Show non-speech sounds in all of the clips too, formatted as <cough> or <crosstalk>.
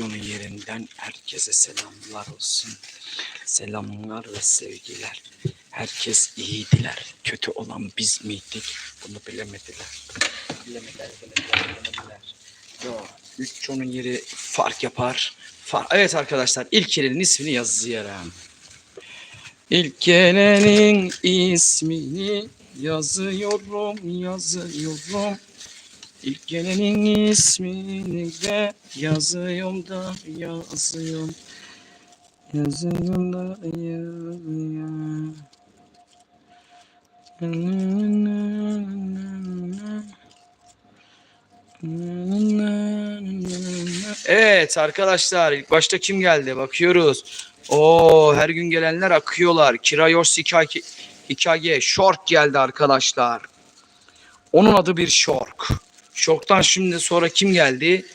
Onun yerinden herkese selamlar olsun. Selamlar ve sevgiler. Herkes iyiydiler. Kötü olan biz miydik? Bunu bilemediler. Bilemediler, bilemediler, bilemediler. Yo, üç onun yeri fark yapar. Far evet arkadaşlar ilk yerin ismini yazıyorum. İlk gelenin ismini yazıyorum, yazıyorum. İlk gelenin ismini de yazıyorum da yazıyorum. Yazıyorum da yazıyorum. Evet arkadaşlar ilk başta kim geldi bakıyoruz. Oo her gün gelenler akıyorlar. Kirayos Hikage, Hikage Short geldi arkadaşlar. Onun adı bir Shork. Şoktan şimdi sonra kim geldi?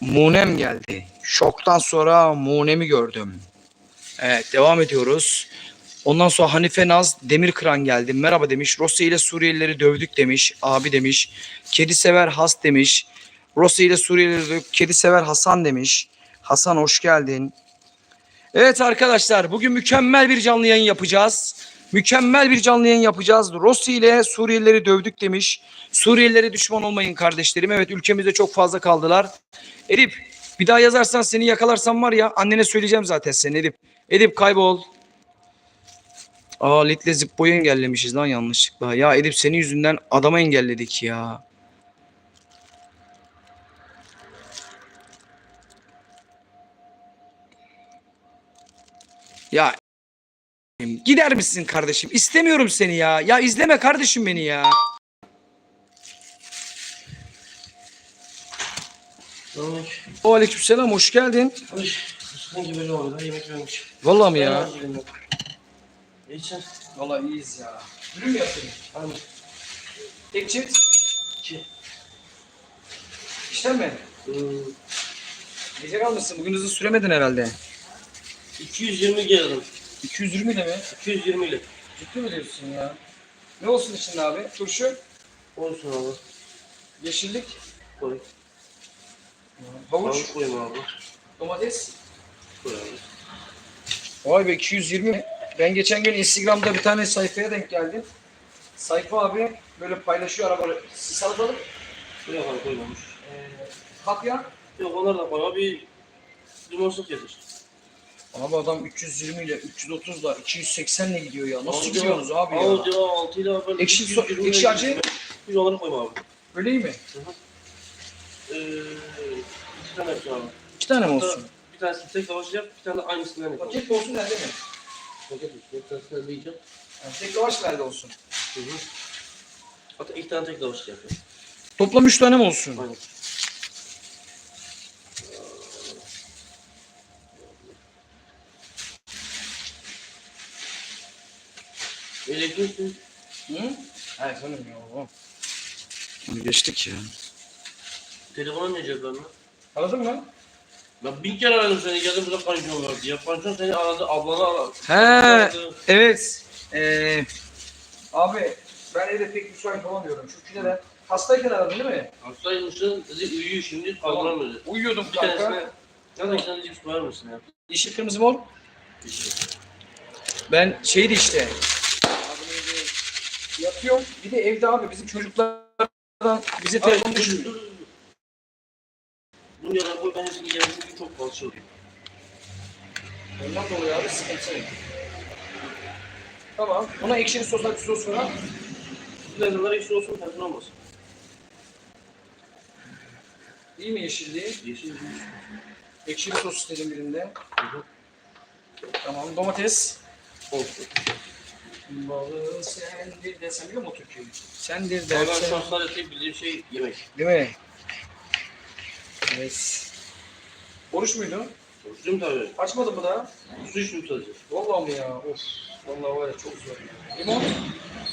Munem geldi. Şoktan sonra Munem'i gördüm. Evet devam ediyoruz. Ondan sonra Hanife Naz Demirkıran geldi. Merhaba demiş. Rossi ile Suriyelileri dövdük demiş. Abi demiş. Kedi sever Has demiş. Rossi ile Suriyelileri dövdük. Kedi sever Hasan demiş. Hasan hoş geldin. Evet arkadaşlar bugün mükemmel bir canlı yayın yapacağız. Mükemmel bir canlı yayın yapacağız. Rossi ile Suriyelileri dövdük demiş. Suriyelilere düşman olmayın kardeşlerim. Evet ülkemizde çok fazla kaldılar. Edip bir daha yazarsan seni yakalarsam var ya annene söyleyeceğim zaten seni Edip. Edip kaybol. Aa Litle Zippo'yu engellemişiz lan yanlışlıkla. Ya Edip senin yüzünden adama engelledik ya. Ya gider misin kardeşim? İstemiyorum seni ya. Ya izleme kardeşim beni ya. Tamam. O aleykümselam hoş geldin. Hoş. Sıkın gibi ne oldu? Yemek vermiş. Vallahi mi ya? Sen. Vallahi iyiyiz ya. Ürün mü yaptın? Hangi? Tek çift. İki. İşte mi? Hmm, Gece kalmışsın. Bugün hızlı süremedin herhalde. 220 geldim. 220 de mi? 220 ile. Ciddi mi diyorsun ya? Ne olsun içinde abi? Turşu, Olsun abi. yeşillik, Koy. havuç, Havuç koyma abi. domates. Koy abi. Vay be 220 mi? Ben geçen gün Instagram'da bir tane sayfaya denk geldim. Sayfa abi böyle paylaşıyor arabaları. Salatalık, Buraya kadar koymamış. e, kapya. Yok onlar da koy abi. Limonsuz getir. Abi adam 320 ile 330 ile 280 ile gidiyor ya. Nasıl gidiyorsunuz abi ya? Aldı 6 ile ben Ekşi so- 220 ekşi acı? gittim. Bir onları koyma abi. Öyle mi? Ee, iki tane yapacağım abi. İki tane mi olsun? Bir tanesini tek lavaş yap, bir tane aynısından yap. Paket olsun nerede mi? Paket olsun. Bir tanesini de yiyeceğim. Yani tek lavaş nerede olsun? Hı hı. Hatta iki tane tek lavaş yap. Toplam 3 tane mi olsun? Aynen. Hı? Hayır canım ya. oğlum. Onu geçtik ya. Telefona ne cevap verme? Aradın mı? Ben bin kere aradım seni geldim burada pansiyon var diye. Pansiyon seni aradı, ablanı aradı. He. Evet. Ee, abi ben evde pek müsait olamıyorum. Çünkü neden? Hastayken aradın değil mi? Hastaymışsın, dedi uyuyor şimdi, kaldıramıyor. Uyuyordum Bir kanka. tanesine, ya da iki tane cips koyar mısın ya? Yeşil kırmızı mor. Yeşil. Ben şeydi işte. Yatıyorum. Bir de evde abi bizim çocuklardan bize telefon dur, dur. Bunu yana koy, ben çünkü çok fazla oluyor. Ondan dolayı abi sıkıntı. Tamam. Buna ekşili sos, acı sos var. Lezzatlar ekşi olsun, fazla olmasın. İyi mi yeşilliği? Yeşil. Ekşili sos istedim birinde. Tamam. Domates. Olsun. Balı sendir desem biliyor musun o türküyü? Sendir Ben dersen. şu an sadece bildiğim şey yemek. Değil mi? Evet. Oruç muydu? Oruçluyum tabii. Açmadın mı daha? Su içtim sadece. Vallahi mi ya? Of. Vallahi var ya çok zor. Limon.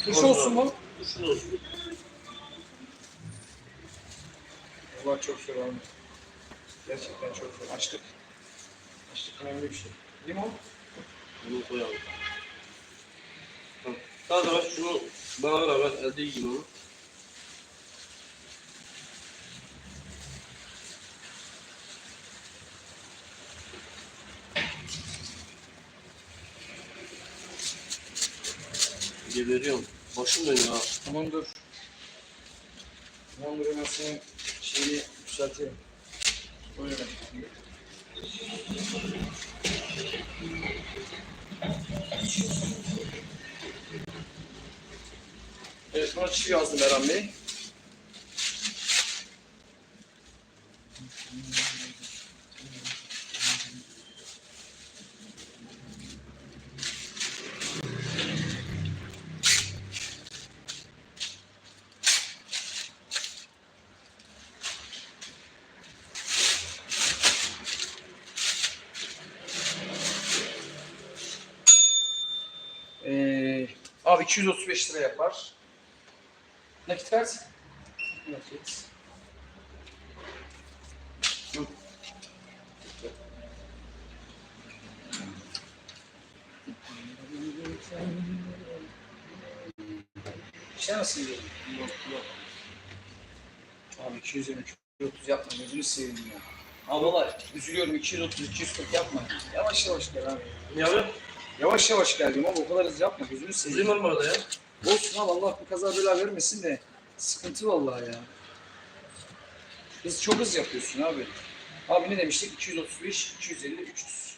Turşu olsun mu? Su olsun. Vallahi çok zor abi. Gerçekten çok zor. Açtık. Açtık önemli bir şey. Limon. Bunu koyalım. Daha sonra şunu bağırarak elde gibi onu. Geberiyorum. Başım dönüyor ha. Tamam dur. Tamam dur hemen senin şeyi yükseltiyorum. Buyurun. Thank you. Evet buna çivi yazdım Eren Bey. Ee, abi 235 lira yapar. Nakit versin. Nakit. İşte nasıl yiyor? Yok yok. Abi 220 230 yapma gözünü seveyim ya. Ablalar üzülüyorum 230 240 yapma. Yavaş yavaş gel abi. Abi? Yavaş yavaş geldim ama o kadar hızlı yapma gözünü seveyim. Mı arada ya? Olsun abi Allah bir kaza bela vermesin de sıkıntı vallahi ya. Hız çok hız yapıyorsun abi. Abi ne demiştik? 235, 250, 300.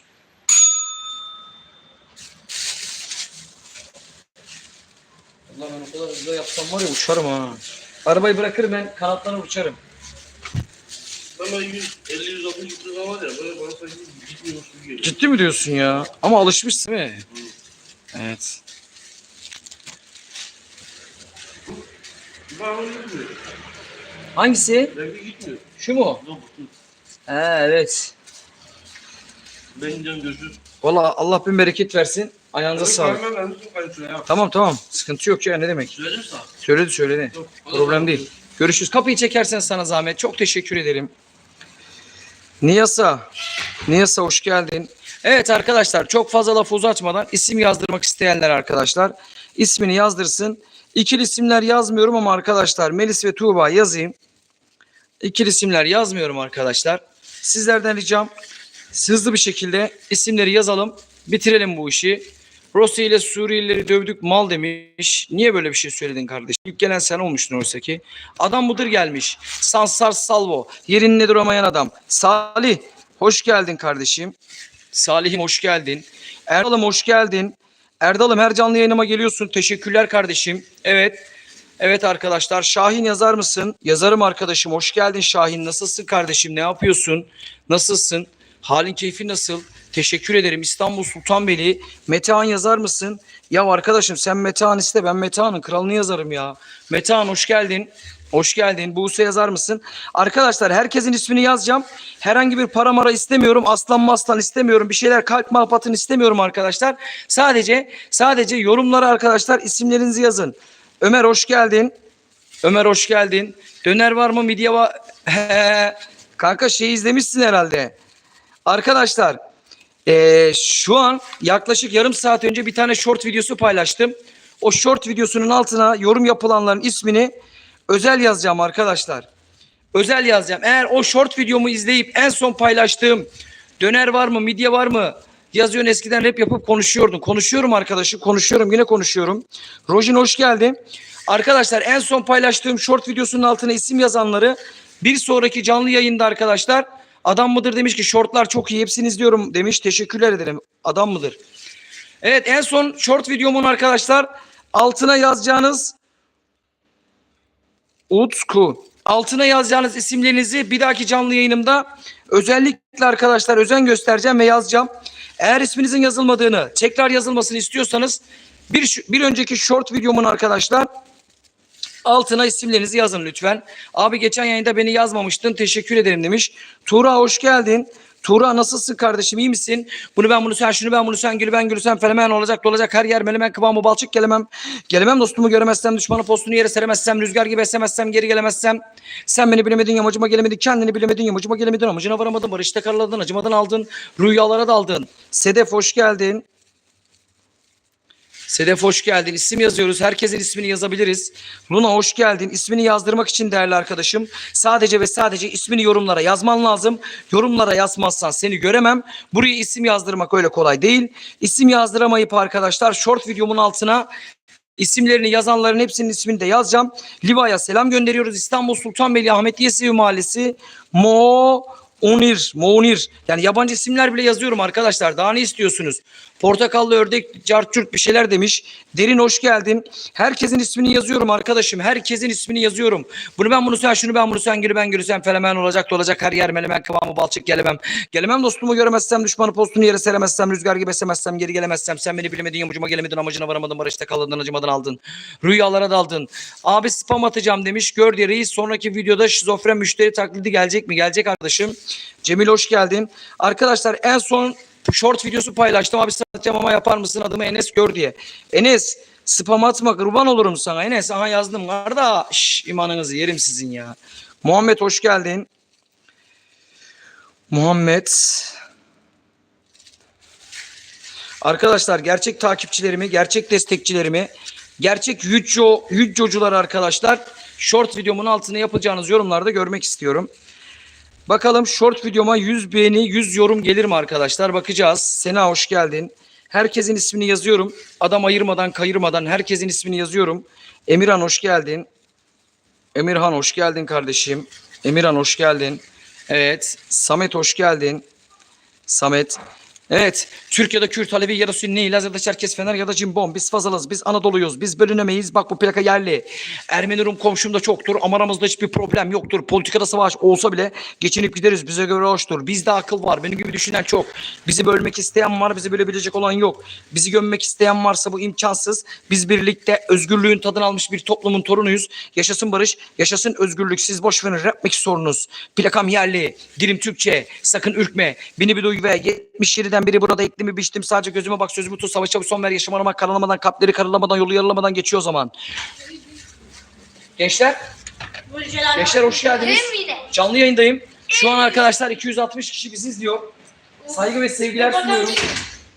Allah ben o kadar hızlı yapsam var ya uçarım ha. Arabayı bırakır ben kanatlarına uçarım. Böyle 100, 50, 160 gittiğim zaman var ya böyle bana sanki gitmiyormuş gibi geliyor. Ciddi mi diyorsun ya? Ama alışmışsın değil mi? Evet. Onu gitmiyor. Hangisi? Benimki gitmiyor. Şu mu? Yok. Ha evet. Benim canım gözü. Valla Allah bin bereket versin. Ayağınıza sağlık. Ben ben bütün kayıtını ya. Tamam tamam. Sıkıntı yok ya ne demek. Söyledim sana. Söyledi söyledi. Yok. Problem değil. Görüşürüz. Kapıyı çekersen sana zahmet. Çok teşekkür ederim. Niyasa. Niyasa hoş geldin. Evet arkadaşlar çok fazla laf uzatmadan isim yazdırmak isteyenler arkadaşlar ismini yazdırsın. İkili isimler yazmıyorum ama arkadaşlar Melis ve Tuğba yazayım. İkili isimler yazmıyorum arkadaşlar. Sizlerden ricam hızlı bir şekilde isimleri yazalım. Bitirelim bu işi. Rusya ile Suriyelileri dövdük mal demiş. Niye böyle bir şey söyledin kardeşim? İlk gelen sen olmuştun oysa ki. Adam mıdır gelmiş. Sansar Salvo. Yerinde duramayan adam. Salih. Hoş geldin kardeşim. Salih'im hoş geldin. Erdal'ım hoş geldin. Erdal'ım her canlı yayınıma geliyorsun. Teşekkürler kardeşim. Evet. Evet arkadaşlar Şahin yazar mısın? Yazarım arkadaşım. Hoş geldin Şahin. Nasılsın kardeşim? Ne yapıyorsun? Nasılsın? Halin keyfi nasıl? Teşekkür ederim. İstanbul Sultanbeyli. Metehan yazar mısın? Ya arkadaşım sen Metehan iste ben Metehan'ın kralını yazarım ya. Metehan hoş geldin. Hoş geldin. Buse yazar mısın? Arkadaşlar herkesin ismini yazacağım. Herhangi bir para mara istemiyorum. Aslan maslan istemiyorum. Bir şeyler kalp malpatın istemiyorum arkadaşlar. Sadece sadece yorumlara arkadaşlar isimlerinizi yazın. Ömer hoş geldin. Ömer hoş geldin. Döner var mı? Midye var. <laughs> Kanka şey izlemişsin herhalde. Arkadaşlar eee, şu an yaklaşık yarım saat önce bir tane short videosu paylaştım. O short videosunun altına yorum yapılanların ismini özel yazacağım arkadaşlar. Özel yazacağım. Eğer o short videomu izleyip en son paylaştığım döner var mı, midye var mı yazıyorsun eskiden rap yapıp konuşuyordun. Konuşuyorum arkadaşım, konuşuyorum, yine konuşuyorum. Rojin hoş geldin. Arkadaşlar en son paylaştığım short videosunun altına isim yazanları bir sonraki canlı yayında arkadaşlar adam mıdır demiş ki shortlar çok iyi hepsini izliyorum demiş. Teşekkürler ederim. Adam mıdır? Evet en son short videomun arkadaşlar altına yazacağınız Utku. Altına yazacağınız isimlerinizi bir dahaki canlı yayınımda özellikle arkadaşlar özen göstereceğim ve yazacağım. Eğer isminizin yazılmadığını, tekrar yazılmasını istiyorsanız bir, bir önceki short videomun arkadaşlar altına isimlerinizi yazın lütfen. Abi geçen yayında beni yazmamıştın teşekkür ederim demiş. Tuğra hoş geldin. Tuğra nasılsın kardeşim iyi misin? Bunu ben bunu sen şunu ben bunu sen gülü ben gülü sen felemen olacak olacak her yer melemen kıvamı balçık gelemem. Gelemem dostumu göremezsem düşmanı postunu yere seremezsem rüzgar gibi esemezsem geri gelemezsem. Sen beni bilemedin yamacıma gelemedin kendini bilemedin yamacıma gelemedin amacına varamadın barışta karaladın acımadan aldın rüyalara daldın. Sedef hoş geldin. Sedef hoş geldin. İsim yazıyoruz. Herkesin ismini yazabiliriz. Luna hoş geldin. İsmini yazdırmak için değerli arkadaşım. Sadece ve sadece ismini yorumlara yazman lazım. Yorumlara yazmazsan seni göremem. Buraya isim yazdırmak öyle kolay değil. İsim yazdıramayıp arkadaşlar short videomun altına İsimlerini yazanların hepsinin ismini de yazacağım. Liva'ya selam gönderiyoruz. İstanbul Sultanbeyli Ahmet Yesevi Mahallesi Mo Onir, Monir. Yani yabancı isimler bile yazıyorum arkadaşlar. Daha ne istiyorsunuz? Portakallı ördek, carçurt bir şeyler demiş. Derin hoş geldin. Herkesin ismini yazıyorum arkadaşım. Herkesin ismini yazıyorum. Bunu ben bunu sen, şunu ben bunu sen, gülü ben gülü sen, felemen olacak da olacak her yer melemen kıvamı balçık gelemem. Gelemem dostumu göremezsem, düşmanı postunu yere seremezsem, rüzgar gibi esemezsem, geri gelemezsem, sen beni bilemedin, yamucuma gelemedin, amacına varamadın, barışta kaldın, acımadan aldın. Rüyalara daldın. Abi spam atacağım demiş. Gör diye reis sonraki videoda şizofren müşteri taklidi gelecek mi? Gelecek arkadaşım. Cemil hoş geldin. Arkadaşlar en son short videosu paylaştım. Abi satacağım ama yapar mısın adımı Enes gör diye. Enes spam atma kurban olurum sana. Enes aha yazdım. Kardeş imanınızı yerim sizin ya. Muhammed hoş geldin. Muhammed. Arkadaşlar gerçek takipçilerimi, gerçek destekçilerimi, gerçek yücco, yüccocular arkadaşlar short videomun altına yapacağınız yorumlarda görmek istiyorum. Bakalım short videoma 100 beğeni, 100 yorum gelir mi arkadaşlar? Bakacağız. Sena hoş geldin. Herkesin ismini yazıyorum. Adam ayırmadan, kayırmadan herkesin ismini yazıyorum. Emirhan hoş geldin. Emirhan hoş geldin kardeşim. Emirhan hoş geldin. Evet. Samet hoş geldin. Samet. Evet. Türkiye'de Kürt, Alevi ya da Sünni, Laz ya da Çerkes, Fener ya da Cimbom. Biz Fazalız, biz Anadolu'yuz, biz bölünemeyiz. Bak bu plaka yerli. Ermeni Rum komşumda çoktur ama aramızda hiçbir problem yoktur. Politikada savaş olsa bile geçinip gideriz. Bize göre hoştur. Bizde akıl var. Benim gibi düşünen çok. Bizi bölmek isteyen var, bizi bölebilecek olan yok. Bizi gömmek isteyen varsa bu imkansız. Biz birlikte özgürlüğün tadını almış bir toplumun torunuyuz. Yaşasın barış, yaşasın özgürlük. Siz boş verin rapmek sorunuz. Plakam yerli, dilim Türkçe. Sakın ürkme. Beni bir duy ve 77'den biri burada eklimi biçtim. Sadece gözüme bak sözümü tut. Savaşa bir son ver. Yaşamanıma karalamadan, kalpleri karalamadan, yolu yarılamadan geçiyor o zaman. Gençler, gençler hoş geldiniz. Canlı yayındayım. Şu an arkadaşlar 260 kişi bizi izliyor. Saygı ve sevgiler sunuyorum.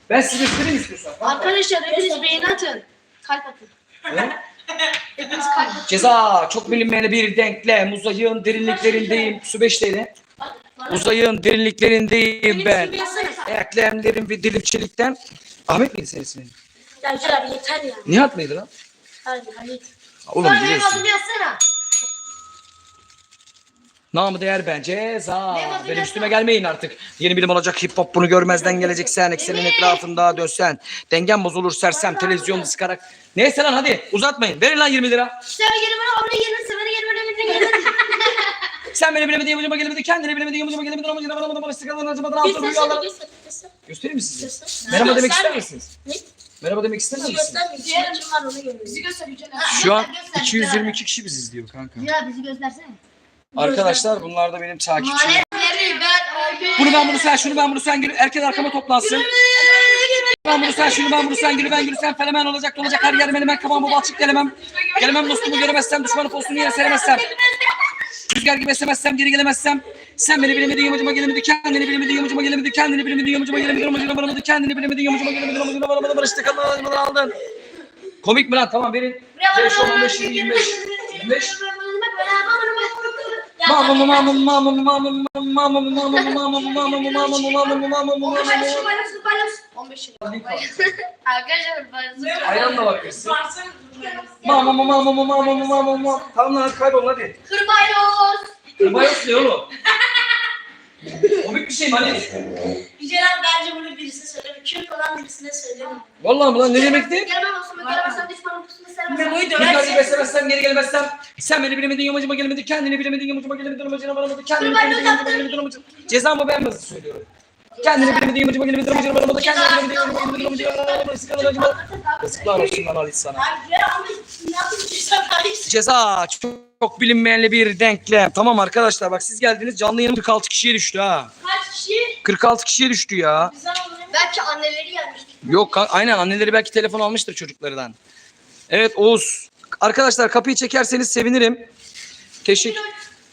Ben size göstereyim istiyorsan. Arkadaşlar hepiniz beğeni atın. Kalp atın. Ne? <laughs> Hepiniz kalp atın. Ceza çok bilinmeyen bir denklem. Uzayın derinliklerindeyim. Su 5 TL. Uzayın derinliklerindeyim ben. Eklemlerim ve dilim çelikten. Ahmet miydi senin ismin? Ya Yücel abi yeter ya. Nihat mıydı lan? Hadi hadi. Oğlum biliyorsun. yazsana. Namı değer ben ceza. Benim adım Benim üstüme gelmeyin artık. Yeni bilim olacak hip hop bunu görmezden gelecek sen. Eksenin etrafında dönsen. Dengen bozulur sersem televizyon sıkarak. Neyse lan hadi uzatmayın. Verin lan 20 lira. Oraya gelin. Sen bana gelin bana gelin. gelin. Sen beni bilemediğin yamacıma gelemedin. Kendini bilemediğin yamacıma gelemedin. Amacına varamadan bana sıkıldın. Acımadan altın Göster rüyalara. göster göster. Göstereyim mi size? Göster. Merhaba demek ister misiniz? Ne? Merhaba demek ister Bizi misiniz? göstermiyor. Diğer kim var onu görüyoruz. Bizi göster Yücel abi. Şu an 222 kişi bizi izliyor kanka. Ya bizi göstersene. Arkadaşlar bunlar da benim takipçilerim. Bunu ben bunu sen şunu ben bunu sen gülü. Herkes arkama toplansın. Ben bunu sen şunu ben bunu sen gülü ben gülü sen felemen olacak olacak her yer menemen kıvamı balçık gelemem. Gelemem dostumu göremezsem düşmanı postunu yere seremezsem. Rüzgar gibi esemezsem geri gelemezsem. Sen beni bilemedin yamacıma gelemedi kendini bilemedin yamacıma gelemedi kendini bilemedin yamacıma gelemedi amacına varamadı kendini bilemedin yamacıma gelemedi amacına varamadı barıştık Allah'ını aldın. Komik mi lan tamam verin. 5 10 15 20 25 25 Mama mama mama mama mama mama mama mama mama mama mama mama mama mama Arkadaşlar Ayran da var birisi. Mama mama mama mama mama mama mama. Tamam lan kaybol hadi. Kırbayos. Kırbayos ne oğlum? <laughs> Komik bir şey mi hadi? Yücel abi bence bunu birisine söyle. Kürt olan birisine söyle. Vallahi mi lan ne demekti? Gelemem olsun. Gelemezsem düşmanım pusunu seremezsem. Memoyu Rüzgar gibi esemezsem geri gelemezsem. Sen beni bilemedin yamacıma gelemedin. Kendini bilemedin yamacıma gelemedin amacına varamadı. Kendini bilemedin yamacıma gelemedin amacına. Cezamı ben nasıl söylüyorum? Kendini bilemedin yamacıma gelemedin amacına varamadı. Kendini bilemedin yamacıma gelemedin amacına varamadı. Sıkıntı acıma. Yazıklar olsun lan Ali sana. Abi ya ama ne yapıyorsun sen? Ceza çok, çok bilinmeyenli bir denklem. Tamam arkadaşlar bak siz geldiniz canlı yayın 46 kişiye düştü ha. Kaç kişi? 46 kişiye düştü ya. Belki anneleri gelmiştir. Yok aynen anneleri belki telefon almıştır çocuklardan. Evet Oğuz. Arkadaşlar kapıyı çekerseniz sevinirim. Teşekkür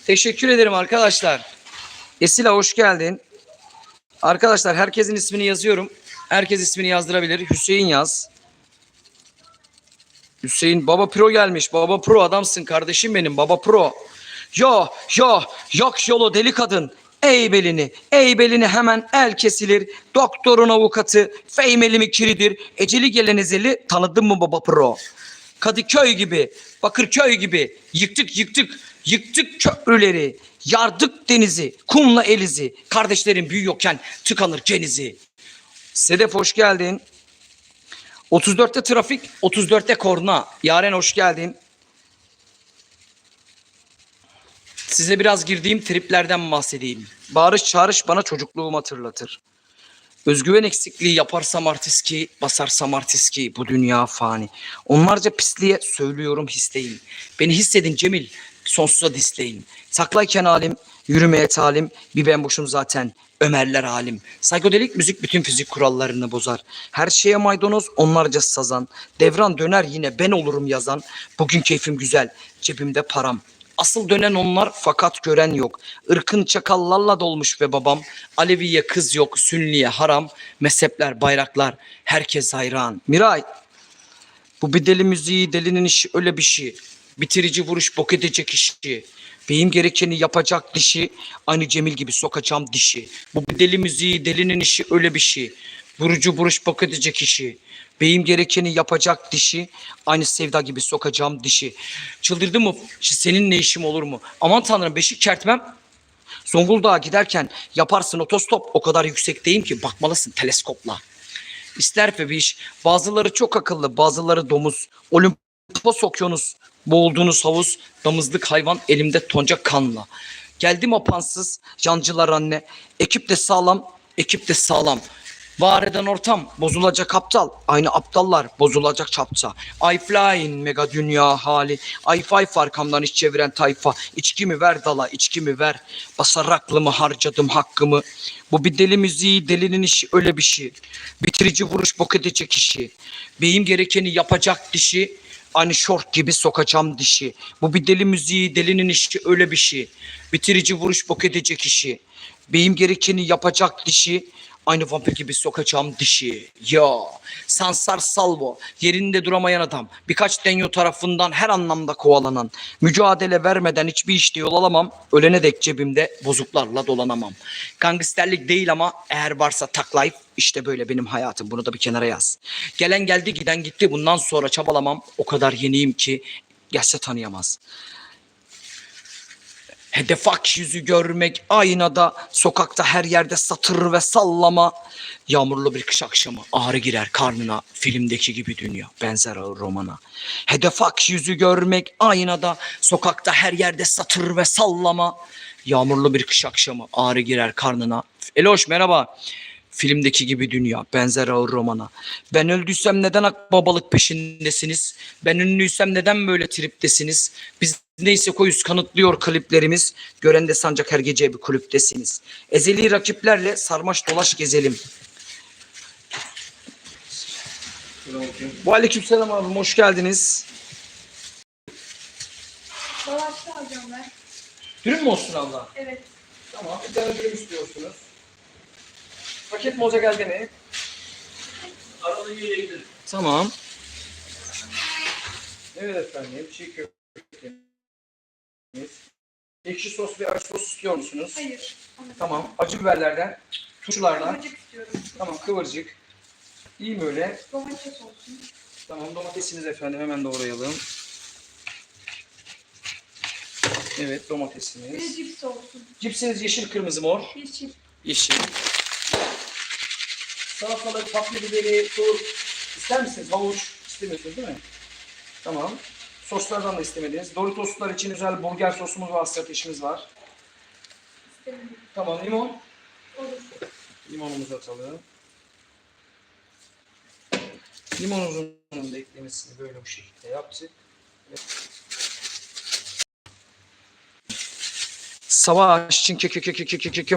teşekkür ederim arkadaşlar. Esila hoş geldin. Arkadaşlar herkesin ismini yazıyorum. Herkes ismini yazdırabilir. Hüseyin yaz. Hüseyin Baba Pro gelmiş. Baba Pro adamsın kardeşim benim. Baba Pro. Yo yo yok yolu deli kadın. Ey belini, ey belini hemen el kesilir. Doktorun avukatı, feymeli mi kiridir. Eceli gelen ezeli tanıdın mı Baba Pro? Kadıköy gibi, Bakırköy gibi yıktık yıktık, yıktık köprüleri, yardık denizi, kumla elizi, kardeşlerim büyüyorken tıkanır cenizi. Sedef hoş geldin. 34'te trafik, 34'te korna. Yaren hoş geldin. Size biraz girdiğim triplerden bahsedeyim. Bağırış çağırış bana çocukluğumu hatırlatır. Özgüven eksikliği yaparsam artiski, basarsam artiski, bu dünya fani. Onlarca pisliğe söylüyorum histeyin. Beni hissedin Cemil, sonsuza disleyin. Saklayken halim, yürümeye talim, bir ben boşum zaten, Ömerler halim. Psikodelik müzik bütün fizik kurallarını bozar. Her şeye maydanoz, onlarca sazan. Devran döner yine ben olurum yazan. Bugün keyfim güzel, cebimde param. Asıl dönen onlar fakat gören yok. Irkın çakallarla dolmuş ve babam. Aleviye kız yok, Sünniye haram. Mezhepler, bayraklar, herkes hayran. Miray, bu bir deli müziği, delinin işi öyle bir şey. Bitirici vuruş bok edecek işi. Beyim gerekeni yapacak dişi. Aynı Cemil gibi sokacağım dişi. Bu bir deli müziği, delinin işi öyle bir şey. Vurucu vuruş bok edecek işi. Beyim gerekeni yapacak dişi. Aynı sevda gibi sokacağım dişi. Çıldırdı mı? Senin ne işim olur mu? Aman tanrım beşik kertmem. Zonguldak'a giderken yaparsın otostop. O kadar yüksekteyim ki bakmalısın teleskopla. İster bebiş. Bazıları çok akıllı, bazıları domuz. Olimpos okyanus, boğulduğunuz havuz, damızlık hayvan elimde tonca kanla. Geldim apansız, yancılar anne. Ekip de sağlam, ekip de sağlam. Var eden ortam bozulacak aptal. Aynı aptallar bozulacak çapta. I flying mega dünya hali. I five arkamdan iç çeviren tayfa. İçkimi ver dala içkimi ver. Basar aklımı harcadım hakkımı. Bu bir deli müziği delinin işi öyle bir şey. Bitirici vuruş bok edecek işi. Beyim gerekeni yapacak dişi. Aynı şort gibi sokacağım dişi. Bu bir deli müziği delinin işi öyle bir şey. Bitirici vuruş bok edecek işi. Beyim gerekeni yapacak dişi. Aynı vampir gibi sokacağım dişi. Yo, Sansar Salvo, yerinde duramayan adam. Birkaç denyo tarafından her anlamda kovalanan. Mücadele vermeden hiçbir işte yol alamam. Ölene dek cebimde bozuklarla dolanamam. Gangsterlik değil ama eğer varsa tak life işte böyle benim hayatım. Bunu da bir kenara yaz. Gelen geldi giden gitti. Bundan sonra çabalamam. O kadar yeniyim ki gelse tanıyamaz. Hedef ak yüzü görmek aynada, sokakta her yerde satır ve sallama. Yağmurlu bir kış akşamı ağrı girer karnına, filmdeki gibi dünya benzer ağır romana. Hedef ak yüzü görmek aynada, sokakta her yerde satır ve sallama. Yağmurlu bir kış akşamı ağrı girer karnına. Eloş merhaba. Filmdeki gibi dünya benzer ağır romana. Ben öldüysem neden akbabalık peşindesiniz? Ben ünlüysem neden böyle triptesiniz? Biz neyse koyuz kanıtlıyor kliplerimiz. Gören de sancak her gece bir kulüptesiniz. Ezeli rakiplerle sarmaş dolaş gezelim. Bu aleykümselam abim hoş geldiniz. Dolaştı alacağım ben. Dürüm mü olsun abla? Evet. Tamam bir tane dürüm istiyorsunuz. Paket moza geldi mi? Arada yere gidelim. Tamam. Evet efendim. Çiğ köftemiz. Ekşi sos ve acı sos istiyor musunuz? Hayır. Tamam. Acı biberlerden, turşulardan. Kıvırcık istiyorum. Tamam kıvırcık. İyi mi öyle? Domates olsun. Tamam domatesiniz efendim hemen doğrayalım. Evet Bir domatesiniz. de cips olsun. Cipsiniz yeşil kırmızı mor. Yeşil. Yeşil. Salatalık, patlı biberi, tur. İster misiniz? Havuç istemiyorsunuz değil mi? Tamam. Soslardan da istemediniz. Doritoslar için özel burger sosumuz var, ateşimiz var. İstemedim. Tamam limon. Olur. Limonumuzu atalım. Limonumuzun da eklemesini böyle bu şekilde yaptık. Savaş için keke keke keke keke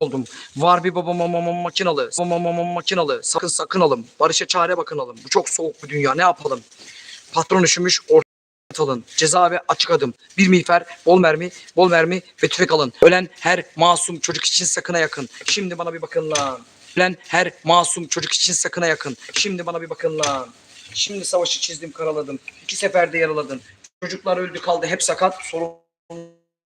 oldum. Var bir babam mamam makinalı. Babam mamam makinalı. Sakın sakın alın. Barış'a çare bakın alın. Bu çok soğuk bir dünya. Ne yapalım? Patron üşümüş orta alın. Ceza ve açık adım. Bir miğfer, bol mermi, bol mermi ve tüfek alın. Ölen her masum çocuk için sakına yakın. Şimdi bana bir bakın lan. Ölen her masum çocuk için sakına yakın. Şimdi bana bir bakın lan. Şimdi savaşı çizdim karaladım. İki seferde yaraladım. Çocuklar öldü kaldı hep sakat. Sorun